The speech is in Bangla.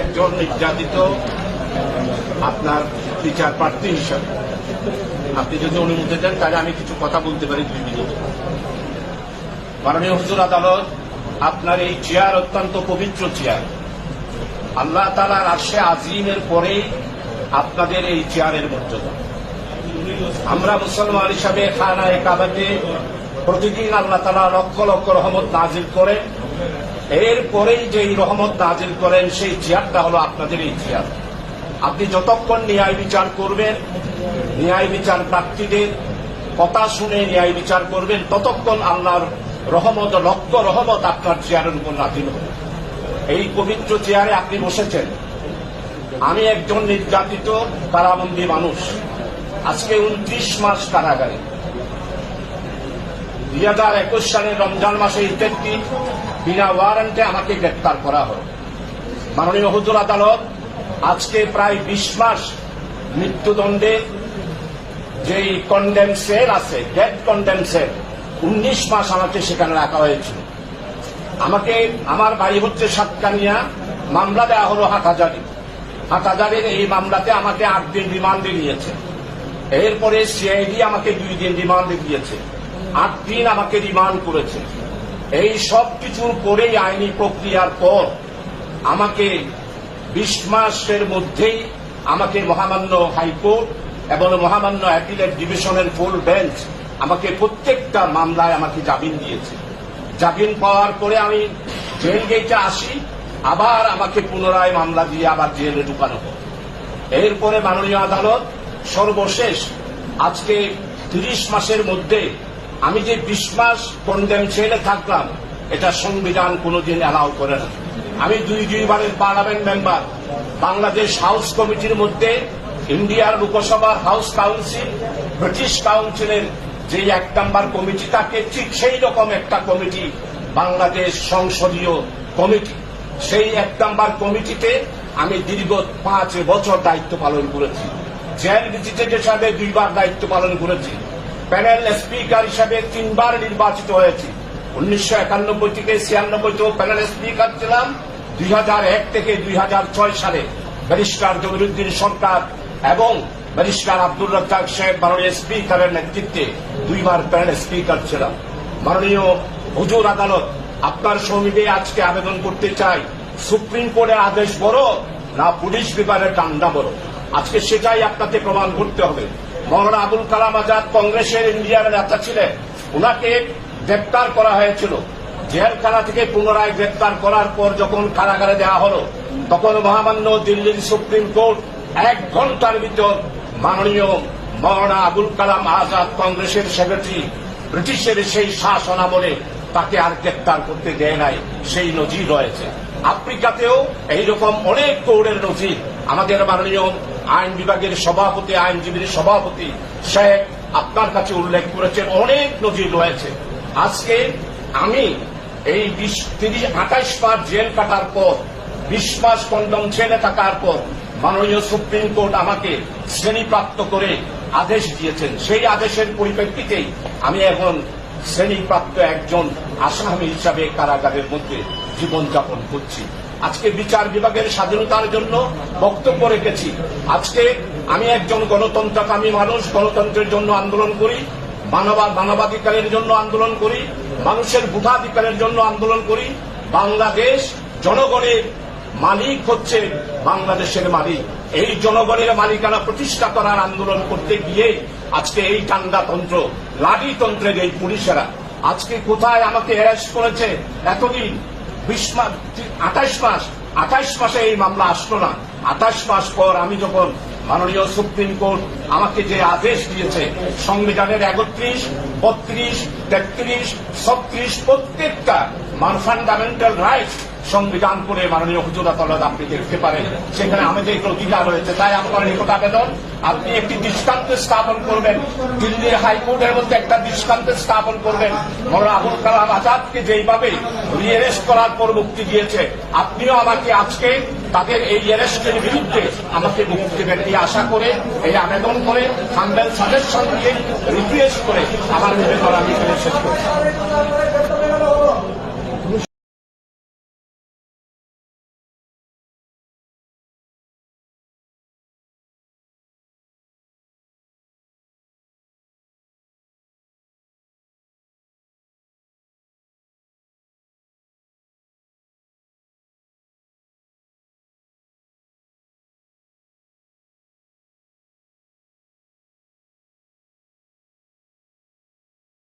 একজন নির্যাতিত আপনার বিচার প্রার্থী হিসাবে। আপনি যদি অনুমতি দেন, তাহলে আমি কিছু কথা বলতে পারি দুই মিনিট। মাননীয় হুজুর আদালত, আপনার এই চেয়ার অত্যন্ত পবিত্র চেয়ার। আল্লাহ তালার আশে আজিমের পরেই আপনাদের এই চেয়ারের মর্যাদা। আমরা মুসলমান হিসাবে খানায় কাবাতে প্রতিদিন আল্লাহ তালা লক্ষ লক্ষ রহমত নাজিল করেন। এরপরেই যে রহমত নাজিল করেন, সেই চেয়ারটা হলো আপনাদের এই চেয়ার আপনি যতক্ষণ ন্যায় বিচার করবেন, ন্যায় বিচার প্রার্থীদের কথা শুনে ন্যায় বিচার করবেন, ততক্ষণ আল্লাহর রহমত, লক্ষ রহমত আপনার চেয়ারের উপর নাজিল হবে। এই পবিত্র চেয়ারে আপনি বসেছেন। আমি একজন নির্যাতিত, কারাবন্দী মানুষ। আজকে উনত্রিশ মাস কারাগারে। দুই হাজার একুশ সালের রমজান মাসে দিন বিনা ওয়ারেন্টে আমাকে গ্রেপ্তার করা হয় মাননীয় হুজুর আদালত আজকে প্রায় বিশ মাস মৃত্যুদণ্ডে যেই কন্ডেম সেল আছে ডেথ কন্ডেম সেল উনিশ মাস আমাকে সেখানে রাখা হয়েছিল। আমাকে, আমার বাড়ি হচ্ছে সাতকানিয়া, মামলা দেওয়া হলো হাটহাজারি। হাটহাজারির এই মামলাতে আমাকে আট দিন রিমান্ডে নিয়েছে। এরপরে সিআইডি আমাকে দুই দিন রিমান্ডে দিয়েছে। আট দিন আমাকে রিমান্ড করেছে। এই সব কিছুর পরেই আইনি প্রক্রিয়ার পর আমাকে বিশ মাসের মধ্যেই আমাকে মহামান্য হাইকোর্ট এবং মহামান্য অ্যাপিলেট ডিভিশনের ফুল বেঞ্চ আমাকে প্রত্যেকটা মামলায় আমাকে জামিন দিয়েছে। জামিন পাওয়ার পরে আমি জেল গেটে আসি, আবার আমাকে পুনরায় মামলা দিয়ে আবার জেলে ঢুকানো হয়। এরপরে মাননীয় আদালত সর্বশেষ আজকে তিরিশ মাসের মধ্যে আমি যে বিশ মাস কন্ডেম ছেলে থাকলাম, এটা সংবিধান কোনোদিন অ্যালাউ করে না। আমি দুই দুইবারের পার্লামেন্ট মেম্বার বাংলাদেশ হাউস কমিটির মধ্যে, ইন্ডিয়ার লোকসভার হাউস কাউন্সিল ব্রিটিশ কাউন্সিলের যে এক নাম্বার কমিটি থাকে, ঠিক সেই রকম একটা কমিটি বাংলাদেশ সংসদীয় কমিটি সেই এক নাম্বার কমিটিতে আমি দীর্ঘ পাঁচ বছর দায়িত্ব পালন করেছি। জেল ভিজিটেড হিসাবে দুইবার দায়িত্ব পালন করেছি। প্যানেল স্পিকার হিসাবে তিনবার নির্বাচিত হয়েছি। উনিশশো একানব্বই থেকে ছিয়ানব্বইতেও প্যানেল স্পিকার ছিলাম। দুই থেকে দুই হাজার ছয় সালে ব্যারিস্টার জমিরুদ্দিন সরকার এবং ব্যারিস্টার আব্দুল রাজ্জাক সাহেব মাননীয় স্পিকারের নেতৃত্বে দুইবার প্যানেল স্পিকার ছিলাম। মাননীয় হুজুর আদালত, আপনার সমিতি আজকে আবেদন করতে চাই। সুপ্রিম কোর্টের আদেশ বড়, না পুলিশ বিভাগের ডান্ডা বড়। আজকে সেটাই আপনাকে প্রমাণ করতে হবে। মৌলানা আবুল কালাম আজাদ কংগ্রেসের ইন্ডিয়ার নেতা ছিলেন। ওনাকে গ্রেপ্তার করা হয়েছিল। জেলখানা থেকে পুনরায় গ্রেপ্তার করার পর যখন কারাগারে দেওয়া হলো, তখন মহামান্য দিল্লির সুপ্রিম কোর্ট এক ঘণ্টার ভিতর মাননীয় মৌলানা আবুল কালাম আজাদ কংগ্রেসের সেক্রেটারি ব্রিটিশের সেই শাসন আমলে তাকে আর গ্রেপ্তার করতে দেয় নাই, সেই নজির রয়েছে। আফ্রিকাতেও এইরকম অনেক কৌড়ের নজির আমাদের মাননীয় আইন বিভাগের সভাপতি, আইনজীবীর সভাপতি শেখ আপনার কাছে উল্লেখ করেছেন, অনেক নজির রয়েছে। আজকে আমি এই বিশ, তিরিশ, আঠাইশ মাস জেল কাটার পর, বিশ মাস কন্ডম ছেড়ে থাকার পর, মাননীয় সুপ্রিম কোর্ট আমাকে শ্রেণীপ্রাপ্ত করে আদেশ দিয়েছেন। সেই আদেশের পরিপ্রেক্ষিতেই আমি এখন শ্রেণীপ্রাপ্ত একজন আসামি হিসাবে কারাগারের মধ্যে জীবনযাপন করছি। আজকে বিচার বিভাগের স্বাধীনতার জন্য বক্তব্য রেখেছি। আজকে আমি একজন গণতন্ত্রকামী মানুষ, গণতন্ত্রের জন্য আন্দোলন করি, মানবা, মানবাধিকারের জন্য আন্দোলন করি, মানুষের ভোটাধিকারের জন্য আন্দোলন করি। বাংলাদেশ জনগণের মালিক হচ্ছে বাংলাদেশের মালিক। এই জনগণের মালিকানা প্রতিষ্ঠা করার আন্দোলন করতে গিয়ে আজকে এই টান্ডাতন্ত্র লাঠিতন্ত্রের এই পুলিশেরা, আজকে কোথায় আমাকে অ্যারেস্ট করেছে? এতদিন বিশ মাস আঠাশ মাস, আঠাইশ মাসে এই মামলা আসলো না। আঠাশ মাস পর আমি যখন মাননীয় সুপ্রিম কোর্ট আমাকে যে আদেশ দিয়েছে, সংবিধানের একত্রিশ, বত্রিশ, তেত্রিশ, ছত্রিশ, প্রত্যেকটা মান ফান্ডামেন্টাল রাইটস সংবিধান করে মাননীয় হুজুর আদালত আপনি দেখতে পারেন সেখানে আমাদের একটু অধিকার রয়েছে, তাই আপনার নিকট আবেদন আপনি একটি দৃষ্টান্ত স্থাপন করবেন। দিল্লির হাইকোর্টের মধ্যে একটা দৃষ্টান্ত স্থাপন করবেন। মৌলানা আবুল কালাম আজাদকে যেইভাবে রিয়ারেস্ট করার পর মুক্তি দিয়েছে, আপনিও আমাকে আজকে তাদের এই অ্যারেস্টের বিরুদ্ধে আমাকে মুক্তি দেবেন। এই আশা করে, এই আবেদন করে, হাম্বেল সাজেশন দিয়ে রিকোয়েস্ট করে আমার নিবেদন আমি শেষ করছি।